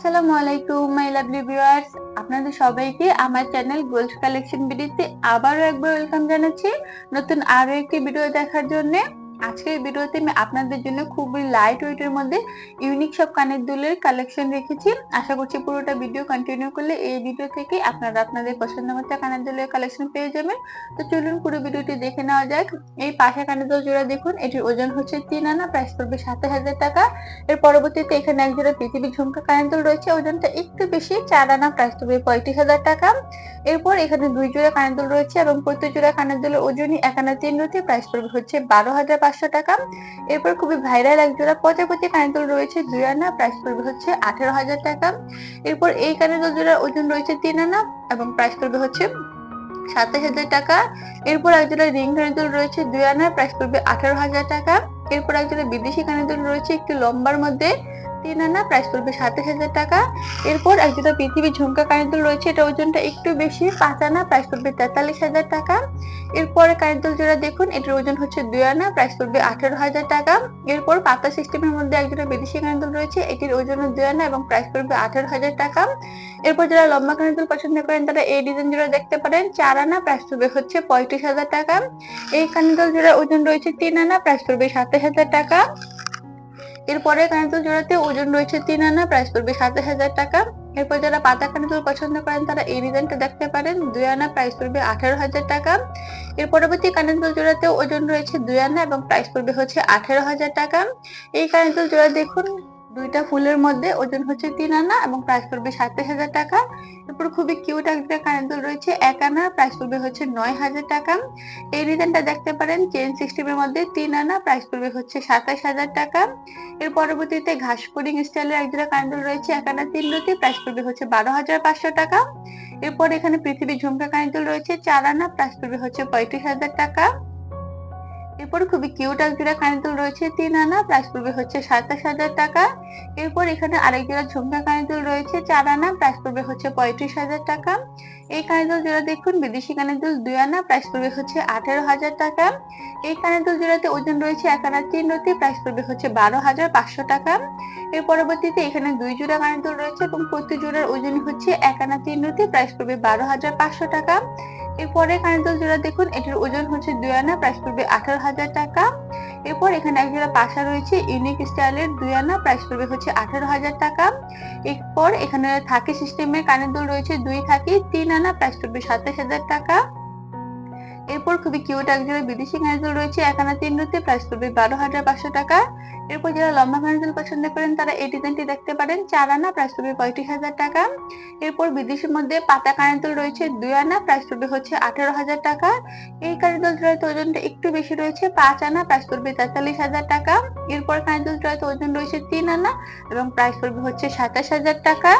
আসসালামু আলাইকুম my lovely viewers আপনাদের সবাইকে আমার চ্যানেল গোল্ড কালেকশন ভিডিওতে আবারও একবার ওয়েলকাম জানাচ্ছি। নতুন আরও একটি ভিডিও দেখার জন্য। আজকের ভিডিওতে আমি আপনাদের জন্য খুবই লাইট ওয়েটের মধ্যে ইউনিক সব কানের দুলের কালেকশন রেখেছি। আশা করছি পুরোটা ভিডিও কন্টিনিউ করলে এই ভিডিও থেকে আপনারা আপনাদের পছন্দ মতো কানের দুলের কালেকশন পেয়ে যাবেন। তো চলুন পুরো ভিডিওটি দেখে নেওয়া যাক। এই পাশে কানের দুল জোড়া দেখুন, এটির ওজন হচ্ছে তিন আনা প্রাইস পড়বে সাতাশ হাজার টাকা। এর পরবর্তীতে এখানে এক জোড়া পৃথিবীর ঝুমকা কানের দুল রয়েছে, ওজনটা একটু বেশি, চার আনা প্রাইস পড়বে পঁয়ত্রিশ হাজার টাকা। এরপর এখানে দুই জোড়া কানের দুল রয়েছে, এবং প্রতি জোড়া কানের দুলের ওজনই এক আনা তিন রুটি প্রাইস পড়বে হচ্ছে বারো হাজার পাঁচশো টাকা। এরপর খুবই ভাইরাল এক জোড়া প্রজাপতি কানেদুল রয়েছে দুই আনা প্রাইস পড়বে হচ্ছে আঠেরো হাজার টাকা। এরপর এই কানেদুল জোড়ার ওজন রয়েছে তিন আনা এবং প্রাইস পড়বে হচ্ছে সাতাশ হাজার টাকা। এরপর একজোড়া রিং কানেদুল রয়েছে দুই আনা প্রাইস পড়বে আঠারো হাজার টাকা। এরপর একজোড়া বিদেশি কানেদুল রয়েছে একটু লম্বার মধ্যে। তিন আনা প্রাইস পড়বে সাতাশ হাজার টাকা। এরপর একজোড়া পৃথিবী ঝুমকা কানের রয়েছে এটা ওজনটা একটু বেশি, পাঁচ আনা প্রাইস পড়বে তেতাল্লিশ হাজার টাকা। এরপরে কানের দুল জোড়া দেখুন, এটার ওজন হচ্ছে দুই আনা প্রাইস পড়বে আঠারো হাজার টাকা। এরপর পাতা সিস্টেমের মধ্যে একজোড়া বিদেশি কানের রয়েছে, এটির ওজন দুই আনা এবং প্রাইস পড়বে আঠারো হাজার টাকা। এরপর যারা লম্বা কানের পছন্দ করেন, তারা এই ডিজাইন জোড়া দেখতে পারেন, চার আনা প্রাইস পড়বে হচ্ছে পঁয়ত্রিশ হাজার টাকা। এই কানের দুল জোড়ার ওজন রয়েছে তিন আনা প্রাইস পড়বে সাতাশ হাজার টাকা। এরপরে কানেতুল জোড়াতে ওজন রয়েছে তিন আনা প্রাইস পড়বে সাতাশ হাজার টাকা। এরপর যারা পাতা কানেতুল পছন্দ করেন, তারা এই ডিজাইনটা দেখতে পারেন। দুই আনা প্রাইস পড়বে আঠারো হাজার টাকা। এর পরবর্তী কানেতুল জোড়াতে ওজন রয়েছে দুই আনা এবং প্রাইস পড়বে হচ্ছে আঠারো হাজার টাকা। এই কানেতুল জোড়া দেখুন দুইটা ফুলের মধ্যে ওজন হচ্ছে তিন আনা এবং প্রাইস পড়বে সাতাশ হাজার টাকা। এরপর খুবই কিউট একটা কানের রয়েছে, এক আনা প্রাইস পড়বে হচ্ছে নয় হাজার টাকা। এই ডিজাইনটা দেখতে পারেন চেন সিস্টেমের মধ্যে তিন আনা প্রাইস পড়বে হচ্ছে সাতাশ হাজার টাকা। এর পরবর্তীতে ঘাস পুডিং স্টাইলের একজোড়া কানের রয়েছে, এক আনা, তিন রুটি প্রাইস পড়বে হচ্ছে বারো হাজার পাঁচশো টাকা। এরপর এখানে পৃথিবী ঝুমকা কানের রয়েছে, চার আনা প্রাইস পড়বে হচ্ছে পঁয়ত্রিশ হাজার টাকা। এরপর খুবই কিউট এক জোড়া কানের দুল রয়েছে, তিন আনা প্রাইস পড়বে হচ্ছে সাতাশ হাজার টাকা। এরপর এখানে আরেক জোড়া ঝুমকা কানের দুল রয়েছে, চার আনা প্রাইস পড়বে হচ্ছে পঁয়ত্রিশ হাজার টাকা। এই কানের দুল জোড়া দেখুন, বিদেশি কানের দুল দুই আনা প্রাইস পড়বে হচ্ছে আঠেরো হাজার টাকা। এই কানের দুল জোড়াতে ওজন রয়েছে এক আনা, তিন রতি প্রাইস পড়বে হচ্ছে বারো হাজার পাঁচশো টাকা। এর পরবর্তীতে এখানে দুই জোড়া কানের দুল রয়েছে এবং প্রতি জোড়ার ওজন হচ্ছে এক আনা, তিন রতি প্রাইস পড়বে বারো হাজার পাঁচশো টাকা। এরপরে কানের জোড়া দেখুন, এটির ওজন হচ্ছে দুই আনা প্রাইস পড়বে আঠারো হাজার টাকা। এরপর এখানে এক জোড়া পাশা রয়েছে ইউনিক স্টাইলের দুই আনা প্রাইস পড়বে হচ্ছে আঠারো হাজার টাকা। এরপর এখানে থাকি সিস্টেমের কানের দুল রয়েছে, দুই থাকি তিন আনা প্রাইস পড়বে সাতাশ হাজার টাকা। এরপর খুবই কিউট এক জোড়া বিদেশি দুল রয়েছে এক আনা তিন রুতে প্রাইস পড়বে বারো হাজার পাঁচশো টাকা। এরপর যারা লম্বা দুল পছন্দ করেন, তারা এই ডিজাইনটি দেখতে পারেন চার আনা প্রাইস পড়বে পঁয়ত্রিশ হাজার টাকা। এরপর বিদেশের মধ্যে পাতা কানের রয়েছে দুই আনা প্রাইস পড়বে হচ্ছে আঠারো হাজার টাকা। এই দুল জোড়াতে ওজনটা একটু বেশি রয়েছে, পাঁচ আনা, প্রাইস পড়বে তেতাল্লিশ হাজার টাকা। এরপর দুল জোড়াতে ওজন রয়েছে তিন আনা, এবং প্রাইস পড়বে হচ্ছে সাতাশ হাজার টাকা।